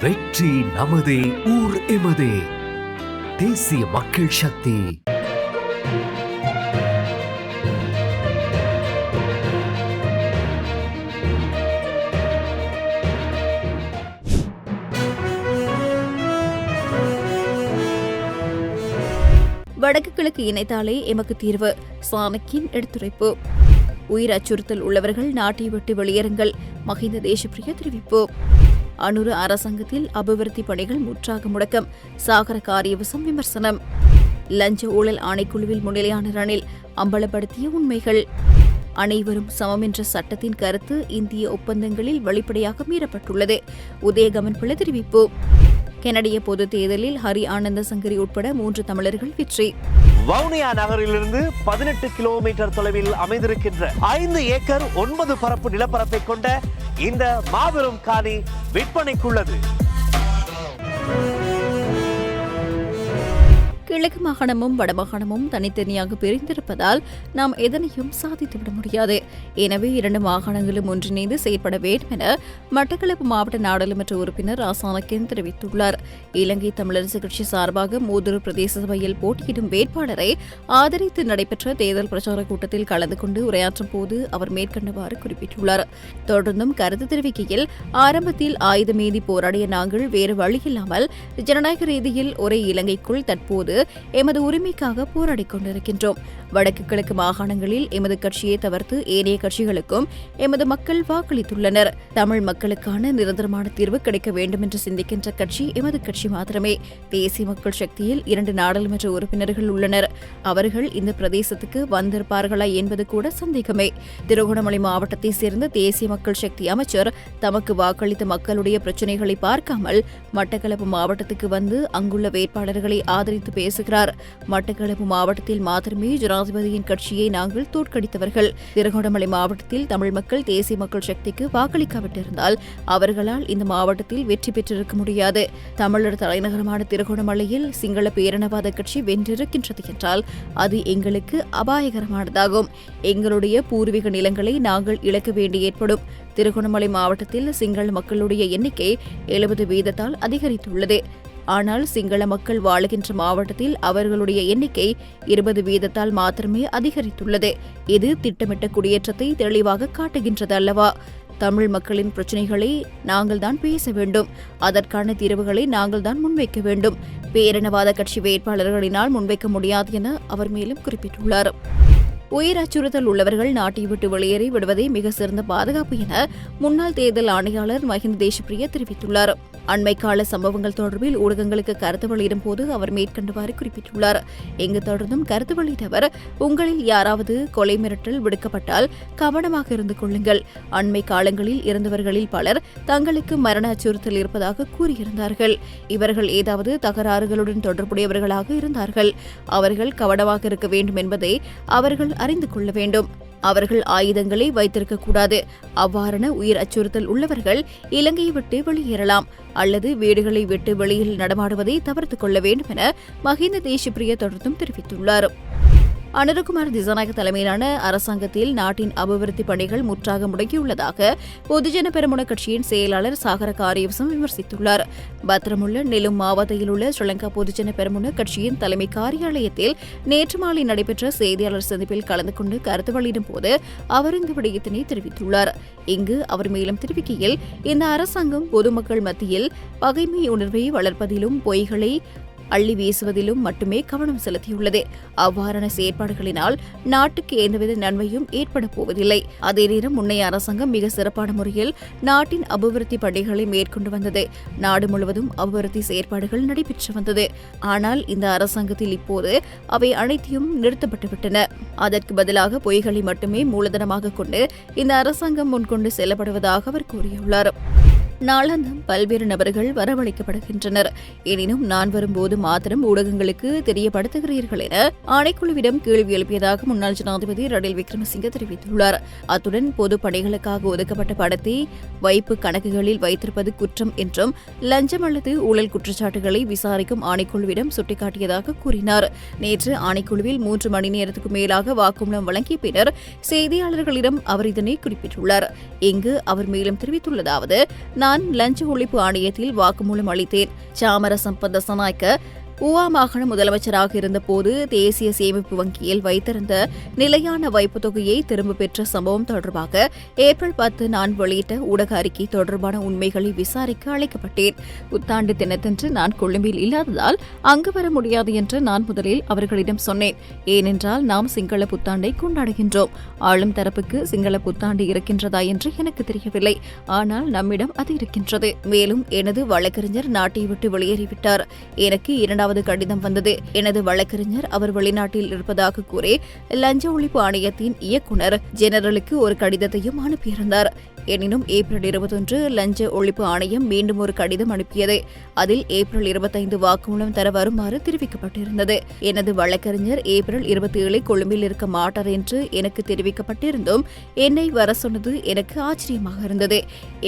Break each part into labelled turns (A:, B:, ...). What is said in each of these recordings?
A: வெற்றி நமதே ஊர் எமதே. தேசிய மக்கள் சக்தி.
B: வடக்கு கிழக்கு இணைத்தாலே எமக்கு தீர்வு. சாணக்கின் எடுத்துரைப்பு. உயிர் அச்சுறுத்தல் உள்ளவர்கள் நாட்டை விட்டு வெளியேறுங்கள். மஹிந்த தேசப்பிரிய தெரிவிப்பு. அனுர அரசாங்கத்தில் அபிவிருத்தி பணிகள் முற்றாக முடக்கம் சாகர காரியவசம் விமர்சனம். லஞ்ச ஊழல் ஆணைக்குழுவில் முன்னிலையான ரணில் அம்பலப்படுத்திய உண்மைகள். அனைவரும் சமம் என்ற சட்டத்தின் கருத்து இந்திய ஒப்பந்தங்களில் வெளிப்படையாக மீறப்பட்டுள்ளது. உதயகமன் பிள்ளை தெரிவிப்பு. கெனடிய பொது தேர்தலில் ஹரி ஆனந்த சங்கரி உட்பட மூன்று தமிழர்கள் வெற்றி.
C: வவுனியா நகரிலிருந்து பதினெட்டு கிலோமீட்டர் தொலைவில் அமைந்திருக்கின்ற ஐந்து ஏக்கர் ஒன்பது பரப்பு நிலப்பரப்பை கொண்ட இந்த மாபெரும் காணி விற்பனைக்குள்ளது.
B: கிழக்கு மாகாணமும் வடமாகாணமும் தனித்தனியாக பிரிந்திருப்பதால் நாம் எதனையும் சாதித்துவிட முடியாது. எனவே இரண்டு மாகாணங்களும் ஒன்றிணைந்து செயற்பட வேண்டும் என மட்டக்களப்பு மாவட்ட நாடாளுமன்ற உறுப்பினர் ராசானக்கின் தெரிவித்துள்ளார். இலங்கை தமிழரசு கட்சி சார்பாக மூதூர் பிரதேச சபையில் போட்டியிடும் வேட்பாளரை ஆதரித்து நடைபெற்ற தேர்தல் பிரச்சார கூட்டத்தில் கலந்து கொண்டு உரையாற்றும் போது அவர் மேற்கண்டவாறு குறிப்பிட்டுள்ளார். தொடர்ந்தும் கருத்து தெரிவிக்கையில் ஆரம்பத்தில் ஆயுதமேதி போராடிய நாங்கள் வேறு வழியில்லாமல் ஜனநாயக ரீதியில் ஒரே இலங்கைக்குள் தற்போது எமது உரிமைக்காக போராடிக் கொண்டிருக்கின்றோம். வடக்கு கிழக்கு மாகாணங்களில் எமது கட்சியை தவிர்த்து ஏனைய கட்சிகளுக்கும் எமது மக்கள் வாக்களித்துள்ளனர். தமிழ் மக்களுக்கான நிரந்தரமான தீர்வு கிடைக்க வேண்டும் என்று சிந்திக்கின்ற கட்சி எமது கட்சி மாத்திரமே. தேசிய மக்கள் சக்தியில் இரண்டு நாடாளுமன்ற உறுப்பினர்கள் உள்ளனர். அவர்கள் இந்த பிரதேசத்துக்கு வந்திருப்பார்களா என்பது கூட சந்தேகமே. திருகோணமலை மாவட்டத்தை சேர்ந்த தேசிய மக்கள் சக்தி அமைச்சர் தமக்கு வாக்களித்த மக்களுடைய பிரச்சினைகளை பார்க்காமல் மட்டக்களப்பு மாவட்டத்துக்கு வந்து அங்குள்ள வேட்பாளர்களை ஆதரித்து பேசுகிறார். மட்டக்களப்பு மாவட்டத்தில் மாத்திரமே ஜனாதிபதியின் கட்சியை நாங்கள் தோற்கடித்தவர்கள். திருகோணமலை மாவட்டத்தில் தமிழ் மக்கள் தேசிய மக்கள் சக்திக்கு வாக்களிக்காவிட்டிருந்தால் அவர்களால் இந்த மாவட்டத்தில் வெற்றி பெற்றிருக்க முடியாது. தமிழர் தலைநகரமான திருகோணமலையில் சிங்கள பேரினவாத கட்சி வென்றிருக்கின்றது என்றால் அது எங்களுக்கு அபாயகரமானதாகும். எங்களுடைய பூர்வீக நிலங்களை நாங்கள் இழக்க வேண்டி ஏற்படும். திருகோணமலை மாவட்டத்தில் சிங்கள மக்களுடைய எண்ணிக்கை எழுபது வீதத்தால் அதிகரித்துள்ளது. ஆனால் சிங்கள மக்கள் வாழுகின்ற மாவட்டத்தில் அவர்களுடைய எண்ணிக்கை இருபது வீதத்தால் மாத்திரமே அதிகரித்துள்ளது. இது திட்டமிட்ட குடியேற்றத்தை தெளிவாக காட்டுகின்றது அல்லவா தமிழ் மக்களின் பிரச்சினைகளை நாங்கள் தான் பேச வேண்டும். அதற்கான தீர்வுகளை நாங்கள் தான் முன்வைக்க வேண்டும். பேரினவாத கட்சி வேட்பாளர்களினால் முன்வைக்க முடியாது என அவர் மேலும் குறிப்பிட்டுள்ளார். உயிர் அச்சுறுத்தல் உள்ளவர்கள் நாட்டை விட்டு வெளியேறி விடுவதே மிக சிறந்த பாதுகாப்பு என முன்னாள் தேர்தல் ஆணையாளர் மஹிந்த தேசப்பிரிய தெரிவித்துள்ளார். அண்மைக்கால சம்பவங்கள் தொடர்பில் ஊடகங்களுக்கு கருத்து வெளியிடும் போது அவர் மேற்கண்டவாறு குறிப்பிட்டுள்ளார். இங்கு தொடர்ந்தும் கருத்து வெளியிட்டவர் உங்களில் யாராவது கொலை மிரட்டல் விடுக்கப்பட்டால் கவனமாக இருந்து கொள்ளுங்கள். அண்மை காலங்களில் இருந்தவர்களில் பலர் தங்களுக்கு மரண அச்சுறுத்தல் இருப்பதாக கூறியிருந்தார்கள். இவர்கள் ஏதாவது தகராறுகளுடன் தொடர்புடையவர்களாக இருந்தார்கள். அவர்கள் கவனமாக இருக்க வேண்டும் என்பதை அவர்கள் அறிந்து கொள்ள வேண்டும். அவர்கள் ஆயுதங்களை வைத்திருக்க கூடாது. அவ்வாறான உயிர் அச்சுறுத்தல் உள்ளவர்கள் இலங்கையை விட்டு வெளியேறலாம். அல்லது வீடுகளை விட்டு வெளியில் நடமாடுவதை தவிர்த்துக் கொள்ள வேண்டும் என மஹிந்த தேசப்பிரிய தொடர்ந்தும் தெரிவித்துள்ளார். அனுரகுமார் திசாநாயக தலைமையிலான அரசாங்கத்தில் நாட்டின் அபிவிருத்தி பணிகள் முற்றாக முடங்கியுள்ளதாக பொதுஜன பெருமுன கட்சியின் செயலாளர் சாகர காரியவசம் விமர்சித்துள்ளார். பத்திரமுள்ள நெலும் மாவட்டத்தில் உள்ள ஸ்ரீலங்கா பொதுஜன பெருமுன கட்சியின் தலைமை காரியாலயத்தில் நேற்று மாலை நடைபெற்ற செய்தியாளர் சந்திப்பில் கலந்து கொண்டு கருத்து வெளியிடும் போது அவர் இந்த விடயத்தினை தெரிவித்துள்ளார். இங்கு அவர் மேலும் தெரிவிக்கையில் இந்த அரசாங்கம் பொதுமக்கள் மத்தியில் பகைமை உணர்வை வளர்ப்பதிலும் பொய்களை அள்ளி வீசுவதிலும் மட்டுமே கவனம் செலுத்தியுள்ளது. அவ்வாறான செயற்பாடுகளினால் நாட்டுக்கு எந்தவித நன்மையும் ஏற்படப் போவதில்லை. அதே நேரம் முன்னைய அரசாங்கம் மிக சிறப்பான முறையில் நாட்டின் அபிவிருத்தி பணிகளை மேற்கொண்டு வந்தது. நாடு முழுவதும் அபிவிருத்தி செயற்பாடுகள் நடைபெற்று வந்தது. ஆனால் இந்த அரசாங்கத்தில் இப்போது அவை அனைத்தையும் நிறுத்தப்பட்டுவிட்டன அதற்கு பதிலாக பொய்களை மட்டுமே மூலதனமாக கொண்டு இந்த அரசாங்கம் முன்கொண்டு செல்லப்படுவதாக அவர் கூறியுள்ளார். நாளாந்தம் பல்வேறு நபர்கள் வரவழைக்கப்படுகின்றனர். எனினும் நான் வரும்போது மாத்திரம் ஊடகங்களுக்கு தெரியப்படுத்துகிறீர்கள் என ஆணைக்குழுவிடம் கேள்வி எழுப்பியதாக முன்னாள் ஜனாதிபதி ரணில் விக்ரமசிங்க தெரிவித்துள்ளார். அத்துடன் பொது பணிகளுக்காக ஒதுக்கப்பட்ட படத்தை வைப்பு கணக்குகளில் வைத்திருப்பது குற்றம் என்றும் லஞ்சம் அல்லது ஊழல் குற்றச்சாட்டுகளை விசாரிக்கும் ஆணைக்குழுவிடம் சுட்டிக்காட்டியதாக கூறினார். நேற்று ஆணைக்குழுவில் மூன்று மணி நேரத்துக்கு மேலாக வாக்குமூலம் வழங்கிய பின்னர் செய்தியாளர்களிடம் அவர் இதனை குறிப்பிட்டுள்ளார். இங்கு அவர் மேலும் தெரிவித்துள்ளதாவது நான் லஞ்ச ஒழிப்பு ஆணையத்தில் வாக்குமூலம் அளித்தேன். சாமர சம்பத் தசநாயக்க ஊவா மாகாண முதலமைச்சராக இருந்தபோது தேசிய சேமிப்பு வங்கியில் வைத்திருந்த நிலையான வைப்புத் தொகையை திரும்ப பெற்ற சம்பவம் தொடர்பாக ஏப்ரல் பத்து நான் வெளியிட்ட ஊடக அறிக்கை தொடர்பான உண்மைகளை விசாரிக்க அழைக்கப்பட்டேன். புத்தாண்டு தினத்தன்று நான் கொழும்பில் இல்லாததால் அங்கு வர முடியாது என்று நான் முதலில் அவர்களிடம் சொன்னேன். ஏனென்றால் நாம் சிங்கள புத்தாண்டை கொண்டாடுகின்றோம். ஆளும் தரப்புக்கு சிங்கள புத்தாண்டு இருக்கின்றதா என்று எனக்கு தெரியவில்லை. ஆனால் நம்மிடம் அது இருக்கின்றது. மேலும் எனது வழக்கறிஞர் நாட்டை விட்டு வெளியேறிவிட்டார். எனக்கு இரண்டாம் இரண்டாவது கடிதம் வந்தது. எனது வழக்கறிஞர் அவர் வெளிநாட்டில் இருப்பதாக கூறி லஞ்ச ஒழிப்பு ஆணையத்தின் இயக்குனர் ஜெனரலுக்கு ஒரு கடிதத்தையும் அனுப்பியிருந்தார். எனினும் ஏப்ரல் இருபத்தொன்று லஞ்ச ஒழிப்பு ஆணையம் மீண்டும் ஒரு கடிதம் அனுப்பியது. அதில் ஏப்ரல் இருபத்தைந்து வாக்குமூலம் தர வருமாறு தெரிவிக்கப்பட்டிருந்தது. எனது வழக்கறிஞர் ஏப்ரல் இருபத்தி ஏழு கொழும்பில் இருக்க மாட்டார் என்று எனக்கு தெரிவிக்கப்பட்டிருந்தும் என்னை வர சொன்னது எனக்கு ஆச்சரியமாக இருந்தது.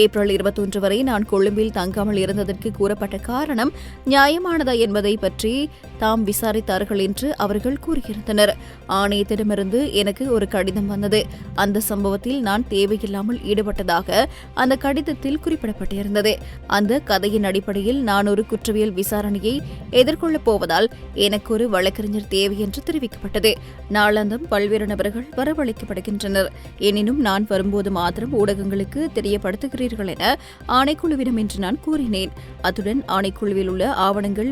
B: ஏப்ரல் இருபத்தொன்று வரை நான் கொழும்பில் தங்காமல் இருந்ததற்கு கூறப்பட்ட காரணம் நியாயமானதா என்பதை பற்றி தாம் விசாரித்தார்கள் என்று அவர்கள் கூறியிருந்தனர். ஆணையத்திடமிருந்து எனக்கு ஒரு கடிதம் வந்தது. அந்த சம்பவத்தில் நான் தேவையில்லாமல் ஈடுபட்டதாக அந்த கடிதத்தில் குறிப்பிடப்பட்டிருந்தது. அந்த கதையின் அடிப்படையில் நான் ஒரு குற்றவியல் விசாரணையை எதிர்கொள்ளப் போவதால் எனக்கு ஒரு வழக்கறிஞர் தேவை என்று தெரிவிக்கப்பட்டது. நாளாந்தம் பல்வேறு நபர்கள் வரவழைக்கப்படுகின்றனர். எனினும் நான் வரும்போது மாத்திரம் ஊடகங்களுக்கு தெரியப்படுத்துகிறீர்கள் என ஆணைக்குழுவிடம் என்று நான் கூறினேன். அத்துடன் ஆணைக்குழுவில் உள்ள ஆவணங்கள்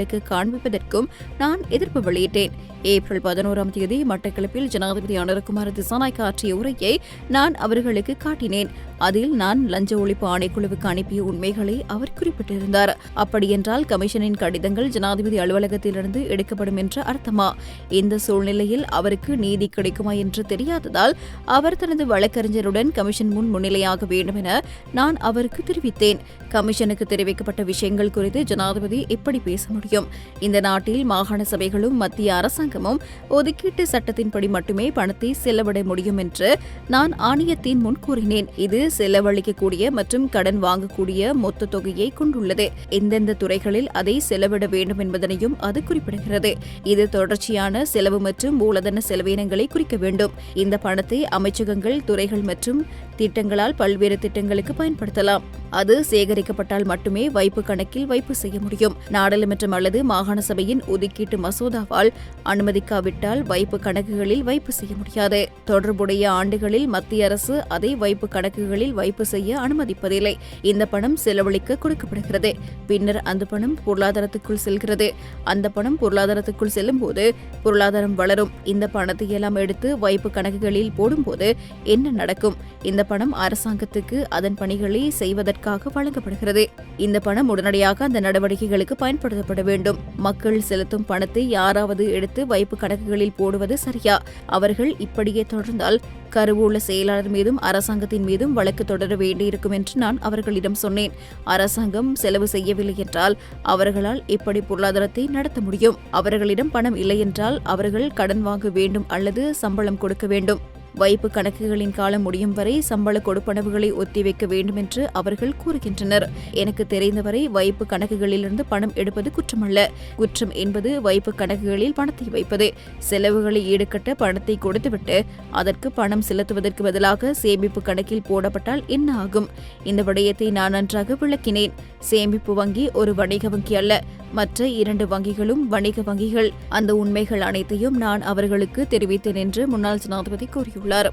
B: வெளிநபர்களுக்கு காண்பிப்பதற்கும் நான் எதிர்ப்பு வெளியிட்டேன். ஏப்ரல் பதினோராம் தேதி மட்டக்களப்பில் ஜனாதிபதி அனுரகுமார் திசாநாய்க்கு ஆற்றிய உரையை நான் அவர்களுக்கு காட்டினேன். அதில் நான் லஞ்ச ஒழிப்பு ஆணைக்குழுவுக்கு அனுப்பிய உண்மைகளை அவர் குறிப்பிட்டிருந்தார். அப்படியென்றால் கமிஷனின் கடிதங்கள் ஜனாதிபதி அலுவலகத்திலிருந்து எடுக்கப்படும் என்ற அர்த்தமா? இந்த சூழ்நிலையில் அவருக்கு நீதி கிடைக்குமா என்று தெரியாததால் அவர் தனது வழக்கறிஞருடன் கமிஷன் முன் முன்னிலையாக வேண்டும் என நான் அவருக்கு தெரிவித்தேன். கமிஷனுக்கு தெரிவிக்கப்பட்ட விஷயங்கள் குறித்து ஜனாதிபதி எப்படி பேச முடியும்? முடியும். இந்த நாட்டில் மாகாண சபைகளும் மத்திய அரசாங்கமும் ஒதுக்கீட்டு சட்டத்தின்படி மட்டுமே பணத்தை செலவிட முடியும் என்று நான் ஆணையத்தின் முன் கூறினேன். இது செலவழிக்கக்கூடிய மற்றும் கடன் வாங்கக்கூடிய மொத்த தொகையை கொண்டுள்ளது. எந்தெந்த துறைகளில் அதை செலவிட வேண்டும் என்பதனையும் அது குறிப்பிடுகிறது. இது தொடர்ச்சியான செலவு மற்றும் மூலதன செலவினங்களை குறிக்க வேண்டும். இந்த பணத்தை அமைச்சகங்கள் துறைகள் மற்றும் திட்டங்களால் பல்வேறு திட்டங்களுக்கு பயன்படுத்தலாம். அது சேகரிக்கப்பட்டால் மட்டுமே வைப்பு கணக்கில் வைப்பு செய்ய முடியும். நாடாளுமன்றம் அல்லது மாகாண சபையின் ஒதுக்கீட்டு மசோதாவால் அனுமதிக்காவிட்டால் வைப்பு கணக்குகளில் வைப்பு செய்ய முடியாது. தொடர்புடைய ஆண்டுகளில் மத்திய அரசு அதை வைப்பு கணக்குகளில் வைப்பு செய்ய அனுமதிப்பதில்லை. இந்த பணம் செலவழிக்க கொடுக்கப்படுகிறது. பின்னர் அந்த பணம் பொருளாதாரத்துக்குள் செல்கிறது. அந்த பணம் பொருளாதாரத்துக்குள் செல்லும்போது பொருளாதாரம் வளரும். இந்த பணத்தை எல்லாம் எடுத்து வைப்பு கணக்குகளில் போடும்போது என்ன நடக்கும்? இந்த பணம் அரசாங்கத்துக்கு அதன் பணிகளை செய்வதற்காக வழங்கப்படுகிறது. இந்த பணம் உடனடியாக அந்த நடவடிக்கைகளுக்கு பயன்படுத்தப்பட வேண்டும். மக்கள் செலுத்தும் பணத்தை யாராவது எடுத்து வைப்பு கணக்குகளில் போடுவது சரியா? அவர்கள் இப்படியே தொடர்ந்தால் கருவூல செயலாளர் மீதும் அரசாங்கத்தின் மீதும் வழக்கு தொடர வேண்டியிருக்கும் என்று நான் அவர்களிடம் சொன்னேன். அரசாங்கம் செலவு செய்யவில்லை என்றால் அவர்களால் இப்படி பொருளாதாரத்தை நடத்த முடியும்? அவர்களிடம் பணம் இல்லை என்றால் அவர்கள் கடன் வாங்க வேண்டும் அல்லது சம்பளம் கொடுக்க வேண்டும். வைப்பு கணக்குகளின் காலம் முடியும் வரை சம்பள கொடுப்பனவுகளை ஒத்திவைக்க வேண்டும் என்று அவர்கள் கூறுகின்றனர். எனக்கு தெரிந்தவரை வைப்பு கணக்குகளிலிருந்து பணம் எடுப்பது குற்றமல்ல. குற்றம் என்பது வைப்பு கணக்குகளில் பணத்தை வைப்பது. செலவுகளை ஈடுகட்ட பணத்தை கொடுத்துவிட்டு அதற்கு பணம் செலுத்துவதற்கு பதிலாக சேமிப்பு கணக்கில் போடப்பட்டால் என்ன ஆகும்? இந்த விடயத்தை நான் நன்றாக விளக்கினேன். சேமிப்பு வங்கி ஒரு வணிக வங்கி அல்ல. மற்ற இரண்டு வங்கிகளும் வணிக வங்கிகள். அந்த உண்மைகள் அனைத்தையும் நான் அவர்களுக்கு தெரிவித்தேன் என்று முன்னாள் ஜனாதிபதி கூறியுள்ளார்.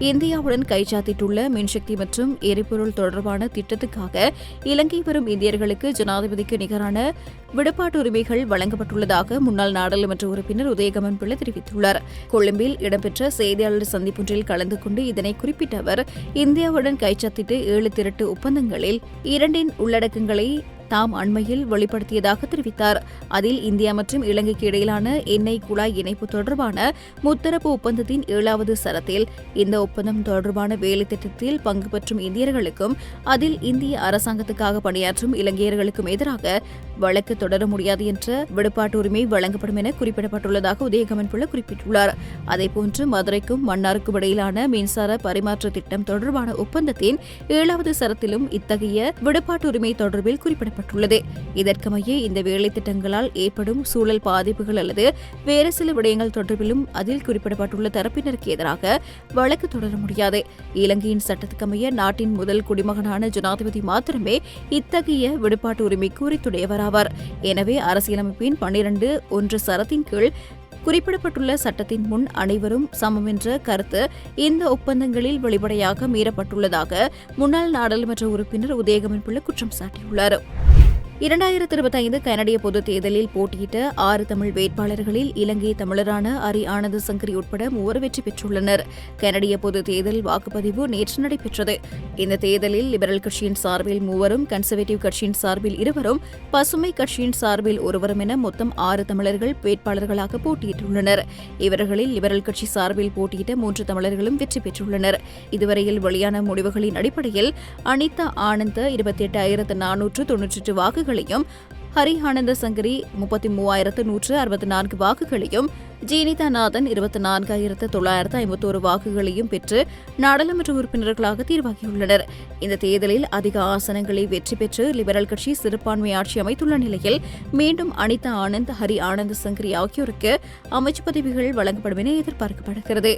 B: இந்தியாவுடன் கைச்சாத்திட்டுள்ள மின்சக்தி மற்றும் எரிபொருள் தொடர்பான திட்டத்துக்காக இலங்கை வரும் இந்தியர்களுக்கு ஜனாதிபதிக்கு நிகரான விடுபாட்டு உரிமைகள் வழங்கப்பட்டுள்ளதாக முன்னாள் நாடாளுமன்ற உறுப்பினர் உதயகமன் பிள்ளை தெரிவித்துள்ளார். கொழும்பில் இடம்பெற்ற செய்தியாளர் சந்திப்பொன்றில் கலந்து கொண்டு இதனை குறிப்பிட்ட அவர் இந்தியாவுடன் கைச்சாத்திட்டு ஏழு திரட்டு ஒப்பந்தங்களில் இரண்டின் உள்ளடக்கங்களை தாம் அண்மையில் வெளிப்படுத்தியதாக தெரிவித்தார். அதில் இந்தியா மற்றும் இலங்கைக்கு இடையிலான எண்ணெய் குழாய் இணைப்பு தொடர்பான முத்தரப்பு ஒப்பந்தத்தின் ஏழாவது சரத்தில் இந்த ஒப்பந்தம் தொடர்பான வேலை திட்டத்தில் பங்கு பெற்றும் இந்தியர்களுக்கும் அதில் இந்திய அரசாங்கத்துக்காக பணியாற்றும் இலங்கையர்களுக்கும் எதிராக வழக்கு தொடர முடியாது என்ற விடுபாட்டு உரிமை வழங்கப்படும் என குறிப்பிடப்பட்டுள்ளதாக உதயகமன் புள்ள குறிப்பிட்டுள்ளார் அதேபோன்று மதுரைக்கும் மன்னாருக்கும் இடையிலான மின்சார பரிமாற்ற திட்டம் தொடர்பான ஒப்பந்தத்தின் ஏழாவது சரத்திலும் இத்தகைய விடுபாட்டு உரிமை தொடர்பில் குறிப்பிடப்பட்டுள்ளது. குறிப்பிடப்பட்டுள்ளது இதற்கமைய இந்த வேலை திட்டங்களால் ஏற்படும் சூழல் பாதிப்புகள் அல்லது வேறு சில விடயங்கள் தொடர்பிலும் அதில் குறிப்பிடப்பட்டுள்ள தரப்பினருக்கு எதிராக வழக்கு தொடர முடியாது. இலங்கையின் சட்டத்துக்கமைய நாட்டின் முதல் குடிமகனான ஜனாதிபதி மாத்திரமே இத்தகைய விடுபாட்டு உரிமைக்கு உரித்துடையவராவார் எனவே அரசியலமைப்பின் பன்னிரண்டு ஒன்று சரத்தின் கீழ் குறிப்பிடப்பட்டுள்ள சட்டத்தின் முன் அனைவரும் சமம் என்ற கருத்து இந்த ஒப்பந்தங்களில் வெளிப்படையாக மீறப்பட்டுள்ளதாக முன்னாள் நாடாளுமன்ற உறுப்பினர் உதயகமன் பிள்ளை குற்றம் சாட்டியுள்ளார். இரண்டாயிரத்தி இருபத்தைந்து கனடிய பொதுத் தேர்தலில் போட்டியிட்ட ஆறு தமிழ் வேட்பாளர்களில் இலங்கை தமிழரான அரி ஆனந்த சங்கரி உட்பட மூவர் வெற்றி பெற்றுள்ளனர். கனடிய பொதுத் தேர்தல் வாக்குப்பதிவு நேற்று நடைபெற்றது. இந்த தேர்தலில் லிபரல் கட்சியின் சார்பில் மூவரும் கன்சர்வேட்டிவ் கட்சியின் சார்பில் இருவரும் பசுமை கட்சியின் சார்பில் ஒருவரும் என மொத்தம் ஆறு தமிழர்கள் வேட்பாளர்களாக போட்டியிட்டுள்ளனர். இவர்களில் லிபரல் கட்சி சார்பில் போட்டியிட்ட மூன்று தமிழர்களும் வெற்றி பெற்றுள்ளனர். இதுவரையில் வெளியான முடிவுகளின் அடிப்படையில் அனிதா ஆனந்த இருபத்தி எட்டாயிரத்து நானூற்று தொன்னூற்றி எட்டு வாக்குகளையும் ஹரி ஆனந்த சங்கரி முப்பத்தி மூவாயிரத்து நூற்று அறுபத்தி நான்கு வாக்குகளையும் ஜீனிதா நாதன் இருபத்தி நான்காயிரத்து தொள்ளாயிரத்து ஐம்பத்தோரு வாக்குகளையும் பெற்று நாடாளுமன்ற உறுப்பினர்களாக தேர்வாகியுள்ளனர். இந்த தேர்தலில் அதிக ஆசனங்களை வெற்றி பெற்று லிபரல் கட்சி சிறுபான்மை ஆட்சி அமைத்துள்ள நிலையில் மீண்டும் அனிதா ஆனந்த் ஹரி ஆனந்த சங்கரி ஆகியோருக்கு அமைச்சு பதவிகள் வழங்கப்படும் என எதிர்பார்க்கப்படுகிறது.